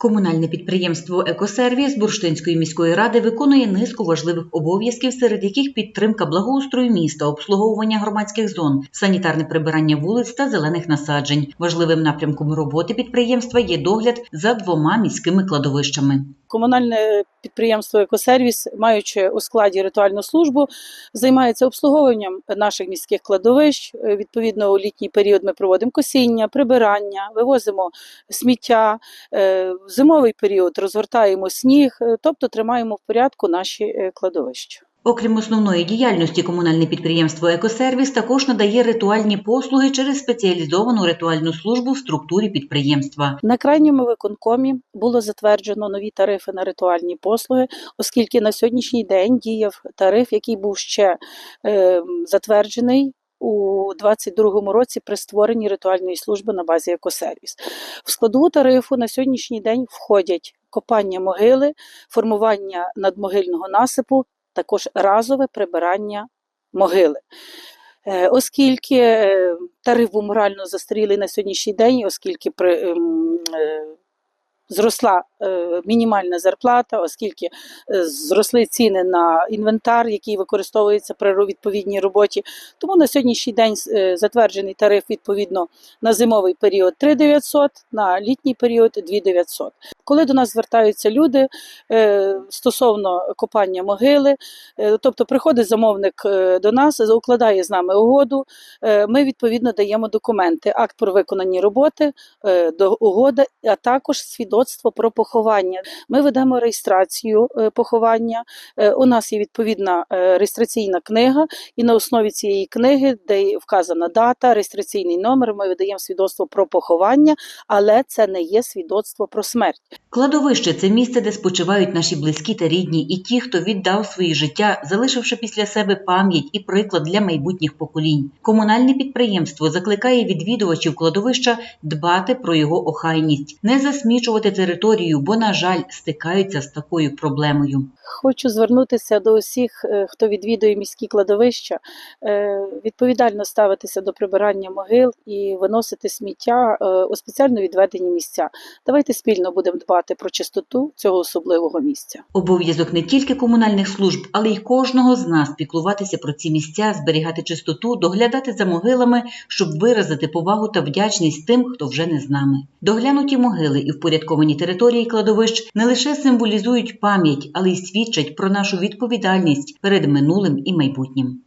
Комунальне підприємство Екосервіс Бурштинської міської ради виконує низку важливих обов'язків, серед яких підтримка благоустрою міста, обслуговування громадських зон, санітарне прибирання вулиць та зелених насаджень. Важливим напрямком роботи підприємства є догляд за двома міськими кладовищами. Комунальне підприємство Екосервіс, маючи у складі ритуальну службу, займається обслуговуванням наших міських кладовищ. Е, Відповідно, у літній період ми проводимо косіння, прибирання, вивозимо сміття. Е, В зимовий період розгортаємо сніг, е, тобто тримаємо в порядку наші кладовища. Окрім основної діяльності, комунальне підприємство Екосервіс також надає ритуальні послуги через спеціалізовану ритуальну службу в структурі підприємства. На крайньому виконкомі було затверджено нові тарифи на ритуальні послуги, оскільки на сьогоднішній день діяв тариф, який був ще е, затверджений. У 2022 році при створенні ритуальної служби на базі екосервіс. В складову тарифу на сьогоднішній день входять копання могили, формування надмогильного насипу, також разове прибирання могили. Е, Оскільки е, тариф морально застарілий на сьогоднішній день, оскільки при, ем, е, зросла мінімальна зарплата, оскільки е, зросли ціни на інвентар, який використовується при відповідній роботі. Тому на сьогоднішній день е, затверджений тариф відповідно на зимовий період 3900, на літній період 2900. Коли до нас звертаються люди е, стосовно копання могили, е, тобто приходить замовник е, до нас, укладає з нами угоду, е, ми відповідно даємо документи, акт про виконані роботи, е, угода, а також свідоцтво про поховання. Ми ведемо реєстрацію е, поховання. Е, У нас є відповідна е, реєстраційна книга, і на основі цієї книги, де вказана дата, реєстраційний номер, ми видаємо свідоцтво про поховання, але це не є свідоцтво про смерть. Кладовище це місце, де спочивають наші близькі та рідні, і ті, хто віддав свої життя, залишивши після себе пам'ять і приклад для майбутніх поколінь. Комунальне підприємство закликає відвідувачів кладовища дбати про його охайність, не засмічувати територію, бо, на жаль, стикаються з такою проблемою. Хочу звернутися до усіх, е, хто відвідує міські кладовища, е, відповідально ставитися до прибирання могил і виносити сміття е, у спеціально відведені місця. Давайте спільно будемо дбати про чистоту цього особливого місця. Обов'язок не тільки комунальних служб, але й кожного з нас піклуватися про ці місця, зберігати чистоту, доглядати за могилами, щоб виразити повагу та вдячність тим, хто вже не з нами. Доглянуті могили і впорядковані території кладовищ не лише символізують пам'ять, але й свідчать про нашу відповідальність перед минулим і майбутнім.